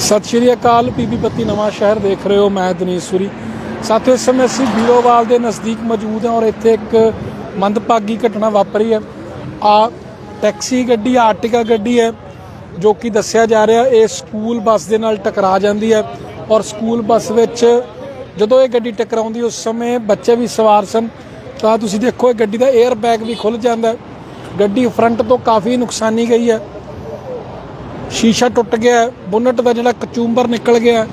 ਸਤਿ ਸ਼੍ਰੀ ਅਕਾਲ, ਪੀਪੀ ਬੱਤੀ ਨਵਾਂ ਸ਼ਹਿਰ ਦੇਖ ਰਹੇ ਹੋ, ਮੈਂ ਦਨੀਸ਼ ਸੂਰੀ। ਸਾਥੀਓ, ਇਸ ਸਮੇਂ ਅਸੀਂ ਬੀਲੋਵਾਲ ਦੇ ਨਜ਼ਦੀਕ ਮੌਜੂਦ ਹਾਂ ਔਰ ਇੱਥੇ ਇੱਕ ਮੰਦਭਾਗੀ ਘਟਨਾ ਵਾਪਰੀ ਹੈ। ਆ ਟੈਕਸੀ ਗੱਡੀ ਆਰਟਿਕਾ ਗੱਡੀ ਹੈ, ਜੋ ਕਿ ਦੱਸਿਆ ਜਾ ਰਿਹਾ, ਇਹ ਸਕੂਲ ਬੱਸ ਦੇ ਨਾਲ ਟਕਰਾ ਜਾਂਦੀ ਹੈ ਔਰ ਸਕੂਲ ਬੱਸ ਵਿੱਚ ਜਦੋਂ ਇਹ ਗੱਡੀ ਟਕਰਾਉਂਦੀ, ਉਸ ਸਮੇਂ ਬੱਚੇ ਵੀ ਸਵਾਰ ਸਨ। ਤਾਂ ਤੁਸੀਂ ਦੇਖੋ, ਇਹ ਗੱਡੀ ਦਾ 에ਅਰ ਬੈਗ ਵੀ ਖੁੱਲ ਜਾਂਦਾ ਗੱਡੀ ਫਰੰਟ ਤੋਂ ਕਾਫੀ ਨੁਕਸਾਨੀ ਗਈ ਹੈ। ਸ਼ੀਸ਼ਾ ਟੁੱਟ ਗਿਆ ਬੋਨਟ ਦਾ ਜਿਹੜਾ ਕਚੂੰਬਰ ਨਿਕਲ ਗਿਆ।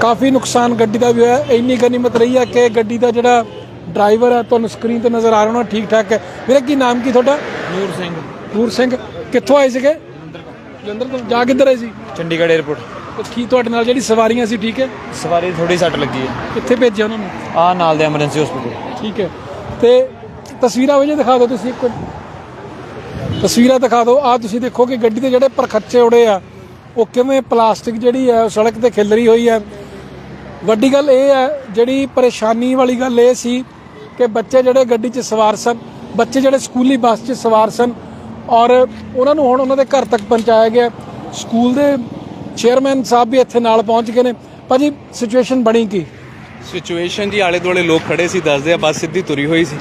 ਕਾਫੀ ਨੁਕਸਾਨ ਗੱਡੀ ਦਾ ਵੀ ਹੋਇਆ। ਇੰਨੀ ਗਨੀਮਤ ਰਹੀ ਹੈ ਕਿ ਗੱਡੀ ਦਾ ਜਿਹੜਾ ਡਰਾਈਵਰ ਹੈ ਤੁਹਾਨੂੰ ਸਕਰੀਨ ਤੇ ਨਜ਼ਰ ਆ ਰਿਹਾ ਹੋਣਾ ਠੀਕ ਠਾਕ ਹੈ। ਵੀਰੇ ਕੀ ਨਾਮ ਕੀ ਤੁਹਾਡਾ? ਨੂਰ ਸਿੰਘ। ਨੂਰ ਸਿੰਘ। ਕਿੱਥੋਂ ਆਏ ਸੀਗੇ? ਜਲੰਧਰ ਤੋਂ। ਜਾ ਕਿੱਧਰ ਆਏ ਸੀ? ਚੰਡੀਗੜ੍ਹ 에ਅਰਪੋਰਟ ਤੇ ਕੀ ਤੁਹਾਡੇ ਨਾਲ ਜਿਹੜੀ ਸਵਾਰੀਆਂ ਸੀ ਠੀਕ ਹੈ? ਸਵਾਰੀ ਥੋੜੀ ਸੱਟ ਲੱਗੀ ਹੈ। ਕਿੱਥੇ ਭੇਜਿਆ ਉਹਨਾਂ ਨੂੰ? ਆ ਨਾਲ ਦੇ ਐਮਰਜੈਂਸੀ ਹਸਪੀਟਲ ਠੀਕ ਹੈ। ਤੇ ਤਸਵੀਰਾਂ ਵਜੇ ਦਿਖਾ ਦਿਓ ਤੁਸੀਂ ਇੱਕ ਵਾਰ। ਤਸਵੀਰਾਂ ਦਿਖਾ ਦਿਓ। ਆ ਤੁਸੀਂ ਦੇਖੋ ਕਿ ਗੱਡੀ ਦੇ ਜਿਹੜੇ ਪਰਖੱਚੇ ਉੜੇ ਆ, ਉਹ ਕਿਵੇਂ ਪਲਾਸਟਿਕ ਜਿਹੜੀ ਹੈ ਉਹ ਸੜਕ ਤੇ ਖਿਲਰੀ ਹੋਈ ਹੈ ਵੱਡੀ ਗੱਲ ਇਹ ਹੈ ਜਿਹੜੀ ਪਰੇਸ਼ਾਨੀ ਵਾਲੀ ਗੱਲ ਇਹ ਸੀ ਕਿ ਬੱਚੇ ਜਿਹੜੇ ਗੱਡੀ 'ਚ ਸਵਾਰ ਸਨ, ਬੱਚੇ ਜਿਹੜੇ ਸਕੂਲੀ ਬੱਸ 'ਚ ਸਵਾਰ ਸਨ, ਔਰ ਉਹਨਾਂ ਨੂੰ ਹੁਣ ਉਹਨਾਂ ਦੇ ਘਰ ਤੱਕ ਪਹੁੰਚਾਇਆ ਗਿਆ। ਸਕੂਲ ਦੇ ਚੇਅਰਮੈਨ ਸਾਹਿਬ ਵੀ ਇੱਥੇ ਨਾਲ ਪਹੁੰਚ ਗਏ ਨੇ। ਭਾਜੀ, ਸਿਚੁਏਸ਼ਨ ਬਣੀ ਕੀ? ਸਿਚੁਏਸ਼ਨ ਜੀ ਆਲੇ ਦੁਆਲੇ ਲੋਕ ਖੜੇ ਸੀ, ਦੱਸਦੇ ਆ, ਬੱਸ ਸਿੱਧੀ ਤੁਰੀ ਹੋਈ ਸੀ।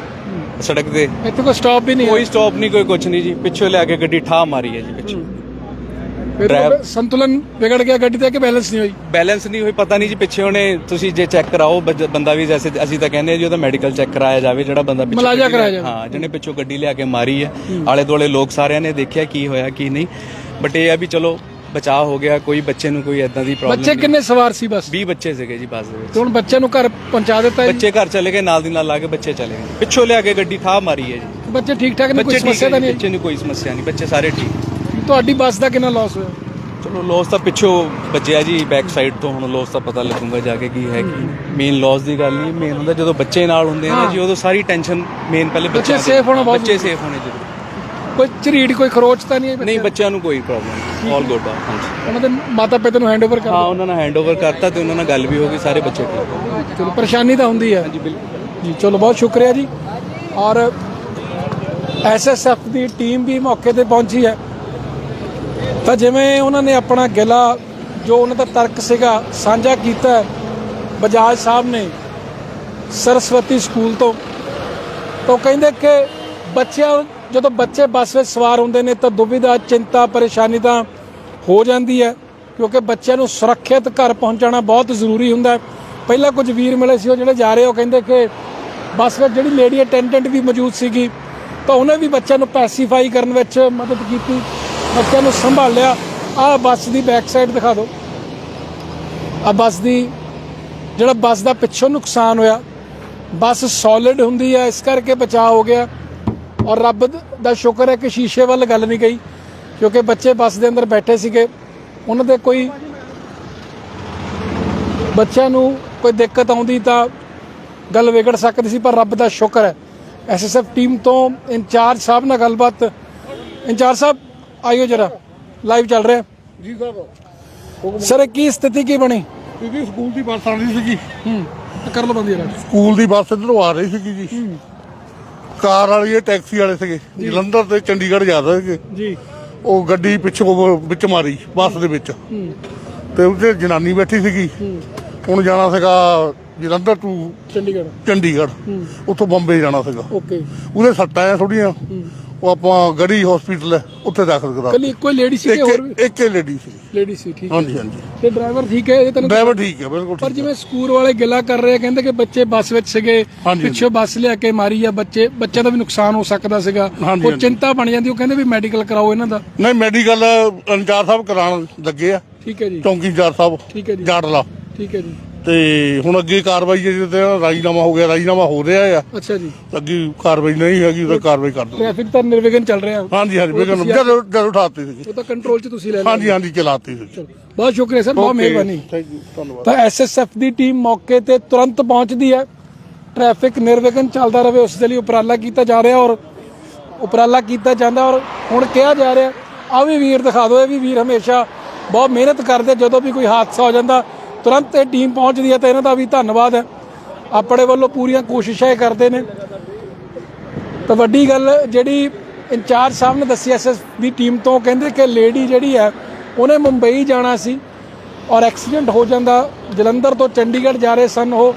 ਸੜਕ ਤੇ। ਇੱਥੇ ਕੋਈ ਸਟਾਪ ਵੀ ਨਹੀਂ ਕੋਈ ਸਟਾਪ ਨਹੀਂ ਕੋਈ ਕੁਝ ਨਹੀਂ ਜੀ। ਪਿੱਛੋਂ ਲਿਆ ਕੇ ਗੱਡੀ ਠਾ ਮਾਰੀ ਹੈ ਜੀ ਪਿੱਛੋਂ। ਡਰਾਈਵ- ਸੰਤੁਲਨ ਵਿਗੜ ਗਿਆ ਗੱਡੀ ਦਾ ਕਿ ਬੈਲੈਂਸ ਨਹੀਂ ਹੋਈ? ਬੈਲੈਂਸ ਨਹੀਂ ਹੋਈ ਪਤਾ ਨਹੀਂ ਜੀ ਪਿੱਛੇ ਉਹਨੇ ਤੁਸੀਂ ਜੇ ਚੈੱਕ ਕਰਾਓ ਬੰਦਾ ਵੀ ਜੈਸੇ ਅਸੀਂ ਤਾਂ ਕਹਿੰਦੇ ਜੀ ਉਹਦਾ ਮੈਡੀਕਲ ਚੈੱਕ ਕਰਾਇਆ ਜਾਵੇ ਜਿਹੜਾ ਬੰਦਾ ਪਿੱਛੇ ਮੁਲਾਜ਼ਾ ਕਰਾਇਆ ਜਾਵੇ। ਹਾਂ ਜਿਹਨੇ ਪਿੱਛੋਂ ਗੱਡੀ ਲਿਆ ਕੇ ਮਾਰੀ ਹੈ। ਆਲੇ ਦੁਆਲੇ ਲੋਕ ਸਾਰਿਆਂ ਨੇ ਦੇਖਿਆ ਕੀ ਹੋਇਆ ਕੀ ਨਹੀਂ। ਬਟ ਇਹ ਆ ਵੀ ਚਲੋ ਬਚਾਅ ਹੋ ਗਿਆ ਕੋਈ ਬੱਚੇ ਨੂੰ ਕੋਈ ਐਦਾਂ ਦੀ ਪ੍ਰੋਬਲਮ ਬੱਚੇ ਕਿੰਨੇ ਸਵਾਰ ਸੀ ਬਸ? 20 ਬੱਚੇ ਸੀਗੇ ਜੀ ਬੱਸ ਦੇ ਵਿੱਚ। ਤੇ ਹੁਣ ਬੱਚਿਆਂ ਨੂੰ ਘਰ ਪਹੁੰਚਾ ਦਿੱਤਾ ਜੀ? ਬੱਚੇ ਘਰ ਚਲੇ ਗਏ ਨਾਲ ਦੀ ਨਾਲ ਲਾ ਕੇ ਬੱਚੇ ਚਲੇ ਗਏ। ਪਿੱਛੋਂ ਲਿਆ ਕੇ ਗੱਡੀ ਠਾ ਮਾਰੀ ਹੈ ਜੀ। ਬੱਚੇ ਠੀਕ ਠਾਕ ਨੇ? ਕੋਈ ਬੱਚੇ ਠੀਕ ਸਮੱਸਿਆ ਤਾਂ ਨਹੀਂ? ਬੱਚੇ ਨੂੰ ਕੋਈ ਸਮੱਸਿਆ ਨਹੀਂ ਬੱਚੇ ਸਾਰੇ ਠੀਕ। ਆਈ? ਤੁਹਾਡੀ ਬੱਸ ਦਾ ਕਿੰਨਾ ਲਾਸ ਹੋਇਆ? ਚਲੋ ਲੋਸ ਤਾਂ ਪਿੱਛੋਂ ਬੱਜਿਆ ਜੀ ਬੈਕ ਸਾਈਡ ਤੋਂ ਹੁਣ ਲੋਸ ਤਾਂ ਪਤਾ ਲੱਗੂਗਾ ਜਾ ਕੇ ਕੀ ਹੈ ਕੀ ਮੇਨ ਲੋਸ ਦੀ ਗੱਲ ਨਹੀਂ ਮੇਨ ਹੁੰਦਾ ਜਦੋਂ ਬੱਚੇ ਨਾਲ ਹੁੰਦੇ ਆ ਨਾ ਜੀ ਉਦੋਂ ਸਾਰੀ ਟੈਨਸ਼ਨ ਮੇਨ ਪਹਿਲੇ ਬੱਚੇ ਬੱਚਿਆਂ ਦੀ- safe ਹੋਣਾ ਬਹੁਤ ਬੱਚੇ ਸੇਫ ਹੋਣੇ ਜ਼ਰੂਰੀ। ਕੋਈ ਝਰੀੜ ਕੋਈ ਖਰੋਚ ਤਾਂ ਨਹੀਂ ਹੈ ਨਹੀਂ ਬੱਚਿਆਂ ਨੂੰ? ਕੋਈ ਪ੍ਰੋਬਲਮ ਆਲ ਗੁੱਡ ਆ ਹਾਂਜੀ। ਉਹਨਾਂ ਦੇ ਮਾਤਾ ਪਿਤਾ ਨੂੰ ਹੈਂਡਓਵਰ ਕਰ ਹਾਂ ਉਹਨਾਂ ਨਾਲ ਹੈਂਡਓਵਰ ਕਰਤਾ ਤੇ ਉਹਨਾਂ ਨਾਲ ਗੱਲ ਵੀ ਹੋ ਗਈ ਸਾਰੇ ਬੱਚੇ ਠੀਕ। ਹੋ। ਚਲੋ ਪਰੇਸ਼ਾਨੀ ਤਾਂ ਹੁੰਦੀ ਹੈ। ਜੀ ਬਿਲਕੁਲ। ਜੀ ਚਲੋ ਬਹੁਤ ਸ਼ੁਕਰੀਆ ਜੀ। ਔਰ ਐਸਐਸਐਫ ਦੀ ਟੀਮ ਵੀ ਮੌਕੇ ਤੇ ਪਹੁੰਚੀ ਹੈ। ਤਾਂ ਜਿਵੇਂ ਉਹਨਾਂ ਨੇ ਆਪਣਾ ਗਿਲਾ ਜੋ ਉਹਨਾਂ ਦਾ ਤਰਕ ਸੀਗਾ ਸਾਂਝਾ ਕੀਤਾ ਬਜਾਜ ਸਾਹਿਬ ਨੇ ਸਰਸਵਤੀ ਸਕੂਲ ਤੋਂ। ਤਾਂ ਕਹਿੰਦੇ ਕਿ ਬੱਚਿਆਂ ਜਦੋਂ ਬੱਚੇ ਬੱਸ ਵਿੱਚ ਸਵਾਰ ਹੁੰਦੇ ਨੇ ਤਾਂ ਦੁਬਿਧਾ ਚਿੰਤਾ, ਪਰੇਸ਼ਾਨੀ ਤਾਂ ਹੋ ਜਾਂਦੀ ਹੈ, ਕਿਉਂਕਿ ਬੱਚਿਆਂ ਨੂੰ ਸੁਰੱਖਿਅਤ ਘਰ ਪਹੁੰਚਾਉਣਾ ਬਹੁਤ ਜ਼ਰੂਰੀ ਹੁੰਦਾ ਹੈ। ਪਹਿਲਾਂ ਕੁਝ ਵੀਰ ਮਿਲੇ ਸੀ, ਉਹ ਜਿਹੜੇ ਜਾ ਰਹੇ, ਉਹ ਕਹਿੰਦੇ ਕਿ ਬੱਸ ਵਿੱਚ ਜਿਹੜੀ ਲੇਡੀ ਅਟੈਂਡੈਂਟ ਵੀ ਮੌਜੂਦ ਸੀਗੀ, ਤਾਂ ਉਹਨੇ ਵੀ ਬੱਚਿਆਂ ਨੂੰ ਪੈਸੀਫਾਈ ਕਰਨ ਵਿੱਚ ਮਦਦ ਕੀਤੀ, ਬੱਚਿਆਂ ਨੂੰ ਸੰਭਾਲਿਆ ਆਹ ਬੱਸ ਦੀ ਬੈਕ ਸਾਈਡ ਦਿਖਾ ਦਿਓ। ਆ ਬੱਸ ਦੀ, ਜਿਹੜਾ ਬੱਸ ਦਾ ਪਿੱਛੋਂ ਨੁਕਸਾਨ ਹੋਇਆ, ਬੱਸ ਸੋਲਿਡ ਹੁੰਦੀ ਹੈ, ਇਸ ਕਰਕੇ ਬਚਾਅ ਹੋ ਗਿਆ। ਔਰ ਰੱਬ ਦ- ਸ਼ੁਕਰ ਹੈ ਕਿ ਸ਼ੀਸ਼ੇ ਵੱਲ ਗੱਲ ਨਹੀਂ ਗਈ ਕਿਉਂਕਿ ਬੱਚੇ ਬੱਸ ਦੇ ਅੰਦਰ ਬੈਠੇ ਸੀਗੇ। ਉਹਨਾਂ ਦੇ ਕੋਈ ਬੱਚਿਆਂ ਨੂੰ ਕੋਈ ਦਿੱਕਤ ਆਉਂਦੀ ਤਾਂ ਗੱਲ ਵਿਗੜ ਸਕਦੀ ਸੀ ਪਰ ਰੱਬ ਦਾ ਸ਼ੁਕਰ ਹੈ। ਐਸਐਸਐਫ ਟੀਮ ਤੋਂ ਇੰਚਾਰਜ ਸਾਹਿਬ ਨਾਲ ਗੱਲਬਾਤ। ਇੰਚਾਰਜ ਸਾਹਿਬ ਆਇਓ ਜਰਾ ਲਾਈਵ ਚੱਲ ਰਿਹਾ। ਜੀ ਸਾਹਿਬ। ਸਰ ਕੀ ਸਥਿਤੀ ਕੀ ਬਣੀ? ਇਹਦੀ ਸਕੂਲ ਦੀ ਬੱਸ ਆਉਂਦੀ ਸੀਗੀ। ਹੂੰ ਕਰ ਲਓ ਬੰਦੀ ਯਾਰ ਸਕੂਲ ਦੀ ਬੱਸ ਇੱਧਰੋਂ ਆ ਰਹੀ ਸੀਗੀ ਜੀ। ਕਾਰ ਵਾਲੀ ਇਹ ਟੈਕਸੀ ਵਾਲੇ ਸੀਗੇ ਜਲੰਧਰ ਤੇ ਚੰਡੀਗੜ੍ਹ ਜਾ ਰਹੇ ਸੀਗੇ। ਜੀ। ਉਹ ਗੱਡੀ ਪਿੱਛੋਂ ਵਿੱਚ ਮਾਰੀ ਬੱਸ ਦੇ ਵਿੱਚ। ਤੇ ਉਹਦੇ ਜਨਾਨੀ ਬੈਠੀ ਸੀਗੀ। ਹੁਣ ਜਾਣਾ ਸੀਗਾ ਜਲੰਧਰ ਤੋਂ ਚੰਡੀਗੜ੍ਹ। ਚੰਡੀਗੜ੍ਹ। ਉੱਥੋਂ ਬੰਬੇ ਜਾਣਾ ਸੀਗਾ। ਓਕੇ। ਉਹਦੇ ਸੱਟਾਂ ਆ ਥੋੜੀਆਂ ਉਹ ਆਪਾਂ ਗੜੀ ਹਸਪੀਟਲ ਹੈ ਉੱਥੇ ਦਾਖਲ ਕਰਾ ਕੱਲੀ ਇੱਕੋ ਲੇਡੀ ਸੀ ਕਿ ਹੋਰ ਵੀ? ਇੱਕ ਇੱਕ ਲੇਡੀ ਸੀ। ਲੇਡੀ ਸੀ ਠੀਕ ਹੈ। ਹਾਂਜੀ ਹਾਂਜੀ। ਤੇ ਡਰਾਈਵਰ ਠੀਕ ਹੈ ਇਹ ਤੈਨੂੰ ਡਰਾਈਵਰ ਠੀਕ ਹੈ ਬਿਲਕੁਲ ਪਰ ਠੀਕ ਹੈ। ਜਿਵੇਂ ਸਕੂਲ ਵਾਲੇ ਗਿਲਾ ਕਰ ਰਹੇ ਆ ਕਹਿੰਦੇ ਕਿ ਬੱਚੇ ਬੱਸ ਵਿੱਚ ਸੀਗੇ ਹਾਂਜੀ। ਪਿੱਛੋਂ ਬੱਸ ਲਿਆ ਕੇ ਮਾਰੀ ਆ ਬੱਚੇ ਬੱਚਿਆਂ ਦਾ ਵੀ ਨੁਕਸਾਨ ਹੋ ਸਕਦਾ ਸੀਗਾ। ਹਾਂਜੀ, ਉਹ ਹਾਂਜੀ। ਚਿੰਤਾ ਬਣ ਜਾਂਦੀ ਉਹ ਕਹਿੰਦੇ ਵੀ ਮੈਡੀਕਲ ਕਰਾਓ ਇਹਨਾਂ ਦਾ। ਨਹੀਂ ਮੈਡੀਕਲ ਅੰਚਾਰ ਸਾਹਿਬ ਕਰਾਉਣ ਲੱਗੇ ਆ। ਠੀਕ ਹੈ ਜੀ। ਚੌਂਕੀ ਇੰਚਾਰਜ ਸਾਹਿਬ ਠੀਕ ਹੈ ਜੀ। ਜਾੜਲਾ ਠੀਕ ਹੈ ਜੀ। ਤੇ ਹੁਣ ਅੱਗੇ ਕਾਰਵਾਈ ਜਿਹਦੇ ਤੇ ਰਾਜੀਨਾਮਾ ਹੋ ਗਿਆ ਰਾਜੀਨਾਮਾ ਹੋ ਰਿਹਾ ਆ। ਅੱਛਾ ਜੀ। ਅੱਗੇ ਕਾਰਵਾਈ ਨਹੀਂ ਹੈਗੀ ਤਾਂ ਕਾਰਵਾਈ ਕਰ ਦੋ ਟ੍ਰੈਫਿਕ ਤਾਂ ਨਿਰਵਿਘਨ ਚੱਲ ਰਿਹਾ। ਹਾਂਜੀ ਹਾਂਜੀ ਤੁਸੀਂ ਜਦੋਂ ਜਦੋਂ ਉਠਾਤੀ ਸੀ ਉਹ ਤਾਂ ਕੰਟਰੋਲ 'ਚ ਤੁਸੀਂ ਲੈ ਲਿਆ। ਹਾਂਜੀ ਹਾਂਜੀ ਚਲਾਤੀ ਸੀ ਬਹੁਤ ਸ਼ੁਕਰੀਆ ਸਰ ਬਹੁਤ ਮਿਹਰਬਾਨੀ। ਥੈਂਕ ਯੂ ਧੰਨਵਾਦ। ਤਾਂ ਐਸਐਸਐਫ ਦੀ ਟੀਮ ਮੌਕੇ ਤੇ ਤੁਰੰਤ ਪਹੁੰਚਦੀ ਹੈ। ਟ੍ਰੈਫਿਕ ਨਿਰਵਿਘਨ ਚੱਲਦਾ ਰਹੇ ਉਸ ਦੇ ਲਈ ਉਪਰਾਲਾ ਕੀਤਾ ਜਾ ਰਿਹਾ ਔਰ ਉਪਰਾਲਾ ਕੀਤਾ ਜਾਂਦਾ ਔਰ ਹੁਣ ਕਿਹਾ ਜਾ ਰਿਹਾ ਆ ਵੀ ਵੀਰ ਦਿਖਾ ਦਿਓ ਇਹ ਵੀ ਵੀਰ ਹਮੇਸ਼ਾ ਬਹੁਤ ਮਿਹਨਤ ਕਰਦੇ ਜਦੋਂ ਵੀ ਕੋਈ ਹਾਦਸਾ ਹੋ ਜਾਂਦਾ ਤੁਰੰਤ ਇਹ ਟੀਮ ਪਹੁੰਚਦੀ ਹੈ ਤਾਂ ਇਹਨਾਂ ਦਾ ਵੀ ਧੰਨਵਾਦ ਹੈ। ਆਪਣੇ ਵੱਲੋਂ ਪੂਰੀਆਂ ਕੋਸ਼ਿਸ਼ਾਂ ਇਹ ਕਰਦੇ ਨੇ। ਤਾਂ ਵੱਡੀ ਗੱਲ ਜਿਹੜੀ ਇੰਚਾਰਜ ਸਾਹਿਬ ਨੇ ਦੱਸੀ ਐਸਐਸ ਦੀ ਟੀਮ ਤੋਂ ਕਹਿੰਦੇ ਕਿ ਲੇਡੀ ਜਿਹੜੀ ਹੈ, ਉਹਨੇ ਮੁੰਬਈ ਜਾਣਾ ਸੀ ਔਰ ਐਕਸੀਡੈਂਟ ਹੋ ਜਾਂਦਾ। ਜਲੰਧਰ ਤੋਂ ਚੰਡੀਗੜ੍ਹ ਜਾ ਰਹੇ ਸਨ, ਉਹ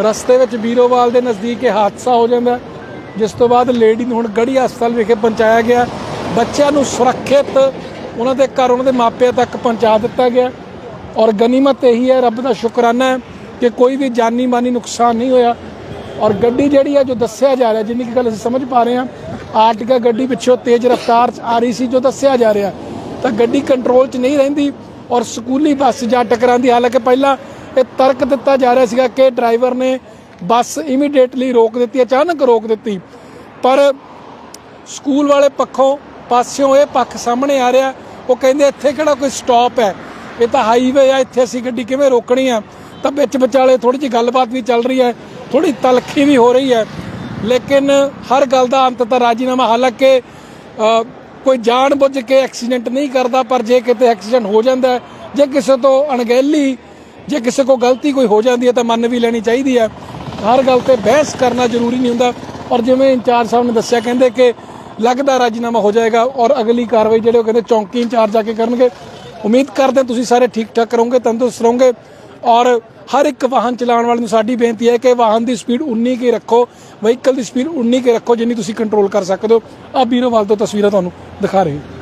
ਰਸਤੇ ਵਿੱਚ ਬੀਰੋਵਾਲ ਦੇ ਨਜ਼ਦੀਕ ਇਹ ਹਾਦਸਾ ਹੋ ਜਾਂਦਾ। ਜਿਸ ਤੋਂ ਬਾਅਦ ਲੇਡੀ ਨੂੰ ਹੁਣ ਗੜੀ ਹਸਪਤਾਲ ਵਿਖੇ ਪਹੁੰਚਾਇਆ ਗਿਆ। ਬੱਚਿਆਂ ਨੂੰ ਸੁਰੱਖਿਅਤ ਉਹਨਾਂ ਦੇ ਘਰ, ਉਹਨਾਂ ਦੇ ਮਾਪਿਆਂ ਤੱਕ ਪਹੁੰਚਾ ਦਿੱਤਾ ਗਿਆ। ਔਰ ਗਨੀਮਤ ਇਹੀ ਹੈ, ਰੱਬ ਦਾ ਸ਼ੁਕਰਾਨਾ ਹੈ ਕਿ ਕੋਈ ਵੀ ਜਾਨੀ ਮਾਨੀ ਨੁਕਸਾਨ ਨਹੀਂ ਹੋਇਆ। ਔਰ ਗੱਡੀ ਜਿਹੜੀ ਹੈ ਜੋ ਦੱਸਿਆ ਜਾ ਰਿਹਾ, ਜਿੰਨੀ ਕੀ ਗੱਲ ਅਸੀਂ ਸਮਝ ਪਾ ਰਹੇ ਹਾਂ, ਆਰਟਿਕਾ ਗੱਡੀ ਪਿੱਛੋਂ ਤੇਜ਼ ਰਫ਼ਤਾਰ 'ਚ ਆ ਰਹੀ ਸੀ, ਜੋ ਦੱਸਿਆ ਜਾ ਰਿਹਾ, ਤਾਂ ਗੱਡੀ ਕੰਟਰੋਲ 'ਚ ਨਹੀਂ ਰਹਿੰਦੀ ਔਰ ਸਕੂਲੀ ਬੱਸ ਜਾਂ ਟਕਰਾਂਦੀ ਹਾਲਾਂਕਿ ਪਹਿਲਾਂ ਇਹ ਤਰਕ ਦਿੱਤਾ ਜਾ ਰਿਹਾ ਸੀਗਾ ਕਿ ਡਰਾਈਵਰ ਨੇ ਬੱਸ ਇਮੀਡੀਏਟਲੀ ਰੋਕ ਦਿੱਤੀ, ਅਚਾਨਕ ਰੋਕ ਦਿੱਤੀ। ਪਰ ਸਕੂਲ ਵਾਲੇ ਪੱਖੋਂ ਪਾਸਿਓਂ ਇਹ ਪੱਖ ਸਾਹਮਣੇ ਆ ਰਿਹਾ, ਉਹ ਕਹਿੰਦੇ ਇੱਥੇ ਕਿਹੜਾ ਕੋਈ ਸਟਾਪ ਹੈ? ਇਹ ਤਾਂ ਹਾਈਵੇ ਆ, ਇੱਥੇ ਅਸੀਂ ਗੱਡੀ ਕਿਵੇਂ ਰੋਕਣੀ ਆ? ਤਾਂ ਵਿੱਚ ਵਿਚਾਲੇ ਥੋੜੀ ਜਿਹੀ ਗੱਲਬਾਤ ਵੀ ਚੱਲ ਰਹੀ ਹੈ ਥੋੜੀ ਤਲਖੀ ਵੀ ਹੋ ਰਹੀ ਹੈ। ਲੇਕਿਨ ਹਰ ਗੱਲ ਦਾ ਅੰਤ ਤਾਂ ਰਾਜੀਨਾਮਾ, ਹਾਲਾਂਕਿ ਕੋਈ ਜਾਣ ਬੁੱਝ ਕੇ ਐਕਸੀਡੈਂਟ ਨਹੀਂ ਕਰਦਾ, ਪਰ ਜੇ ਕਿਤੇ ਐਕਸੀਡੈਂਟ ਹੋ ਜਾਂਦਾ ਜੇ ਕਿਸੇ ਤੋਂ ਅਣਗਹਿਲੀ, ਜੇ ਕਿਸੇ ਕੋ ਗਲਤੀ ਕੋਈ ਹੋ ਜਾਂਦੀ ਹੈ, ਤਾਂ ਮੰਨ ਵੀ ਲੈਣੀ ਚਾਹੀਦੀ ਹੈ। ਹਰ ਗੱਲ ਤੇ ਬਹਿਸ ਕਰਨਾ ਜ਼ਰੂਰੀ ਨਹੀਂ ਹੁੰਦਾ। ਔਰ ਜਿਵੇਂ ਇੰਚਾਰਜ ਸਾਹਿਬ ਨੇ ਦੱਸਿਆ, ਕਹਿੰਦੇ ਕਿ ਲੱਗਦਾ ਰਾਜੀਨਾਮਾ ਹੋ ਜਾਏਗਾ ਔਰ ਅਗਲੀ ਕਾਰਵਾਈ ਜਿਹੜੇ ਉਹ ਕਹਿੰਦੇ ਚੌਂਕੀ ਇੰਚਾਰਜ ਆ ਕੇ ਕਰਨਗੇ ਉਮੀਦ ਕਰਦੇ ਹਾਂ ਤੁਸੀਂ ਸਾਰੇ ਠੀਕ ਠਾਕ ਰਹੋਗੇ, ਤੰਦਰੁਸਤ ਰਹੋਗੇ ਔਰ ਹਰ ਇੱਕ ਵਾਹਨ ਚਲਾਉਣ ਵਾਲੇ ਨੂੰ ਸਾਡੀ ਬੇਨਤੀ ਹੈ ਕਿ ਵਾਹਨ ਦੀ ਸਪੀਡ ਉਨੀ ਕੀ ਰੱਖੋ, ਵਹੀਕਲ ਦੀ ਸਪੀਡ ਉਨੀ ਕੀ ਰੱਖੋ ਜਿੰਨੀ ਤੁਸੀਂ ਕੰਟਰੋਲ ਕਰ ਸਕਦੇ ਹੋ। ਆ ਬੀਰੋਵਾਲ ਤੋਂ ਤਸਵੀਰਾਂ ਤੁਹਾਨੂੰ ਦਿਖਾ ਰਹੇ ਹਾਂ।